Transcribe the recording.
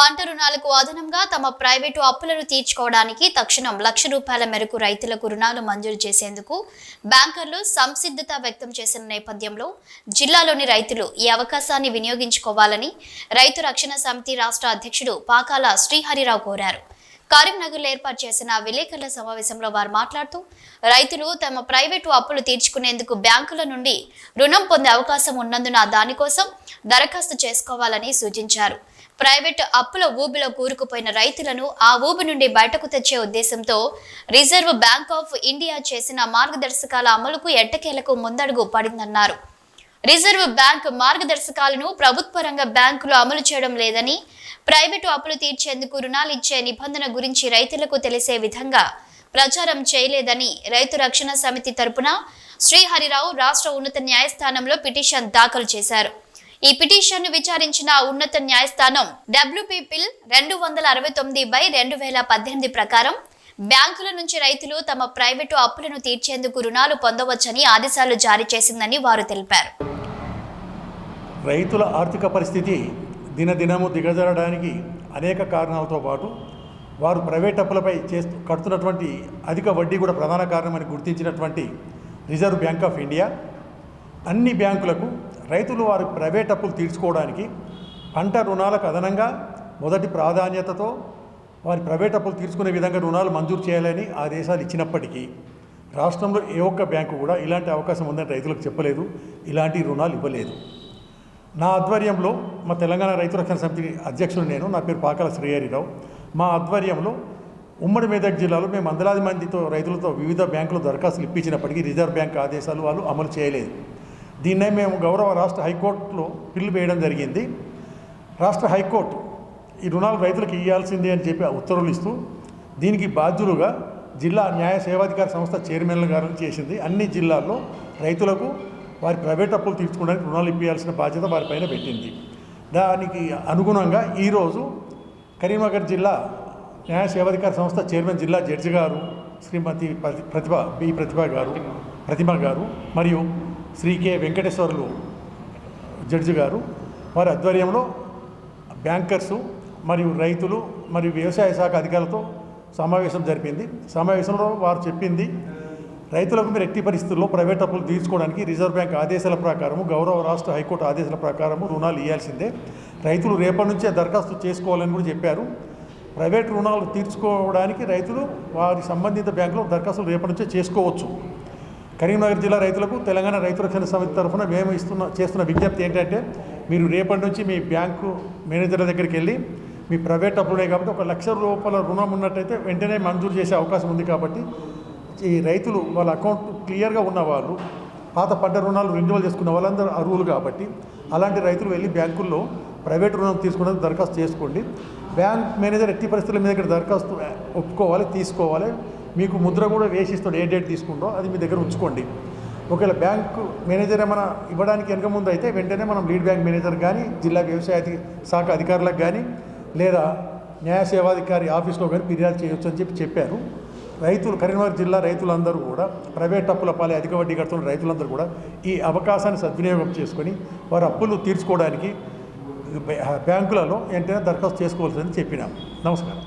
పంట రుణాలకు అదనంగా తమ ప్రైవేటు అప్పులను తీర్చుకోవడానికి తక్షణం లక్ష రూపాయల మేరకు రైతులకు రుణాలు మంజూరు చేసేందుకు బ్యాంకర్లు సంసిద్ధత వ్యక్తం చేసిన నేపథ్యంలో జిల్లాలోని రైతులు ఈ అవకాశాన్ని వినియోగించుకోవాలని రైతు రక్షణ సమితి రాష్ట్ర అధ్యక్షుడు పాకాల శ్రీహరిరావు కోరారు. కరీంనగర్లో ఏర్పాటు చేసిన విలేకరుల సమావేశంలో వారు మాట్లాడుతూ రైతులు తమ ప్రైవేటు అప్పులు తీర్చుకునేందుకు బ్యాంకుల నుండి రుణం పొందే అవకాశం ఉన్నందున దానికోసం దరఖాస్తు చేసుకోవాలని సూచించారు. ప్రైవేటు అప్పుల ఊబిలో కూరుకుపోయిన రైతులను ఆ ఊబి నుండి బయటకు తెచ్చే ఉద్దేశంతో రిజర్వ్ బ్యాంక్ ఆఫ్ ఇండియా చేసిన మార్గదర్శకాల అమలుకు ఎట్టకేలకు ముందడుగు పడిందన్నారు. రిజర్వ్ బ్యాంక్ మార్గదర్శకాలను ప్రభుత్వ రంగ బ్యాంకులు అమలు చేయడం లేదని ప్రైవేటు అప్పులు తీర్చేందుకు రుణాలు ఇచ్చే నిబంధన గురించి రైతులకు తెలిసే విధంగా ప్రచారం చేయలేదని రైతు రక్షణ సమితి తరపున శ్రీహరిరావు రాష్ట్ర ఉన్నత న్యాయస్థానంలో పిటిషన్ దాఖలు చేశారు. ఈ పిటిషన్ను విచారించిన ఉన్నత న్యాయస్థానం డబ్ల్యూపీ పిల్ రెండు వందల అరవై తొమ్మిది బై రెండు వేల పద్దెనిమిది ప్రకారం బ్యాంకుల నుంచి రైతులు తమ ప్రైవేటు అప్పులను తీర్చేందుకు రుణాలు పొందవచ్చని ఆదేశాలు జారీ చేసిందని వారు తెలిపారు. రైతుల ఆర్థిక పరిస్థితి దినదినము దిగజారడానికి అనేక కారణాలతో పాటు వారు ప్రైవేట్ అప్పులపై చేస్తూ కడుతున్నటువంటి అధిక వడ్డీ కూడా ప్రధాన కారణమని గుర్తించినటువంటి రిజర్వ్ బ్యాంక్ ఆఫ్ ఇండియా అన్ని బ్యాంకులకు రైతులు వారి ప్రైవేట్ అప్పులు తీర్చుకోవడానికి పంట రుణాలకు అదనంగా మొదటి ప్రాధాన్యతతో వారి ప్రైవేట్ అప్పులు తీసుకునే విధంగా రుణాలు మంజూరు చేయాలని ఆదేశాలు ఇచ్చినప్పటికీ రాష్ట్రంలో ఏ ఒక్క బ్యాంకు కూడా ఇలాంటి అవకాశం ఉందని రైతులకు చెప్పలేదు ఇలాంటి రుణాలు ఇవ్వలేదు. నా ఆధ్వర్యంలో మా తెలంగాణ రైతు రక్షణ సమితి అధ్యక్షుడు నేను నా పేరు పాకల శ్రీహరిరావు. మా ఆధ్వర్యంలో ఉమ్మడి మెదక్ జిల్లాలో మేము వందలాది మందితో రైతులతో వివిధ బ్యాంకులు దరఖాస్తులు ఇప్పించినప్పటికీ రిజర్వ్ బ్యాంక్ ఆదేశాలు వాళ్ళు అమలు చేయలేదు. దీన్నే మేము గౌరవ రాష్ట్ర హైకోర్టులో పిల్లు వేయడం జరిగింది. రాష్ట్ర హైకోర్టు ఈ రుణాలు రైతులకు ఇవ్వాల్సిందే అని చెప్పి ఉత్తర్వులు ఇస్తూ దీనికి బాధ్యులుగా జిల్లా న్యాయ సేవాధికార సంస్థ చైర్మన్లు గారిని చేసింది. అన్ని జిల్లాల్లో రైతులకు వారి ప్రైవేట్ అప్పులు తీర్చుకోవడానికి రుణాలు ఇప్పించాల్సిన బాధ్యత వారిపైన పెట్టింది. దానికి అనుగుణంగా ఈరోజు కరీంనగర్ జిల్లా న్యాయ సేవాధికార సంస్థ చైర్మన్ జిల్లా జడ్జి గారు శ్రీమతి ప్రతి- ప్రతిభ బి ప్రతిభ గారు ప్రతిమ గారు మరియు శ్రీ కె వెంకటేశ్వర్లు జడ్జి గారు వారి ఆధ్వర్యంలో బ్యాంకర్సు మరియు రైతులు మరియు వ్యవసాయ శాఖ అధికారులతో సమావేశం జరిపింది. సమావేశంలో వారు చెప్పింది రైతులకు మీరు ఎట్టి పరిస్థితుల్లో ప్రైవేట్ అప్పులు తీర్చుకోవడానికి రిజర్వ్ బ్యాంక్ ఆదేశాల ప్రకారము గౌరవ రాష్ట్ర హైకోర్టు ఆదేశాల ప్రకారము రుణాలు ఇవ్వాల్సిందే రైతులు రేపటి నుంచే దరఖాస్తు చేసుకోవాలని కూడా చెప్పారు. ప్రైవేట్ రుణాలు తీర్చుకోవడానికి రైతులు వారి సంబంధిత బ్యాంకులో దరఖాస్తులు రేపటి నుంచే చేసుకోవచ్చు. కరీంనగర్ జిల్లా రైతులకు తెలంగాణ రైతు రక్షణ సమితి తరఫున మేము ఇస్తున్న చేస్తున్న విజ్ఞప్తి ఏంటంటే మీరు రేపటి నుంచి మీ బ్యాంకు మేనేజర్ల దగ్గరికి వెళ్ళి మీ ప్రైవేట్ అప్పుడే కాబట్టి ఒక లక్ష రూపాయల రుణం ఉన్నట్టయితే వెంటనే మంజూరు చేసే అవకాశం ఉంది కాబట్టి ఈ రైతులు వాళ్ళ అకౌంట్ క్లియర్గా ఉన్నవాళ్ళు పాత పంట రుణాలు రెన్యువల్ చేసుకున్న వాళ్ళందరూ అర్హులు కాబట్టి అలాంటి రైతులు వెళ్ళి బ్యాంకుల్లో ప్రైవేట్ రుణం తీసుకోవడానికి దరఖాస్తు చేసుకోండి. బ్యాంక్ మేనేజర్ ఎట్టి పరిస్థితుల మీ దగ్గర దరఖాస్తు ఒప్పుకోవాలి తీసుకోవాలి. మీకు ముద్ర కూడా వేసిస్తాడు ఏ డేట్ తీసుకుంటో అది మీ దగ్గర ఉంచుకోండి. ఒకవేళ బ్యాంకు మేనేజర్ ఏమైనా ఇవ్వడానికి వెనక ముందు అయితే వెంటనే మనం లీడ్ బ్యాంక్ మేనేజర్ కానీ జిల్లా వ్యవసాయ శాఖ అధికారులకు కానీ లేదా న్యాయ సేవాధికారి ఆఫీస్లో కానీ ఫిర్యాదు చేయొచ్చు అని చెప్పి చెప్పారు. రైతులు కరీంనగర్ జిల్లా రైతులందరూ కూడా ప్రైవేట్ అప్పుల పాలే అధిక వడ్డీ కడుతున్న రైతులందరూ కూడా ఈ అవకాశాన్ని సద్వినియోగం చేసుకొని వారి అప్పులు తీర్చుకోవడానికి బ్యాంకులలో వెంటనే దరఖాస్తు చేసుకోవాల్సిందని చెప్పినాం. నమస్కారం.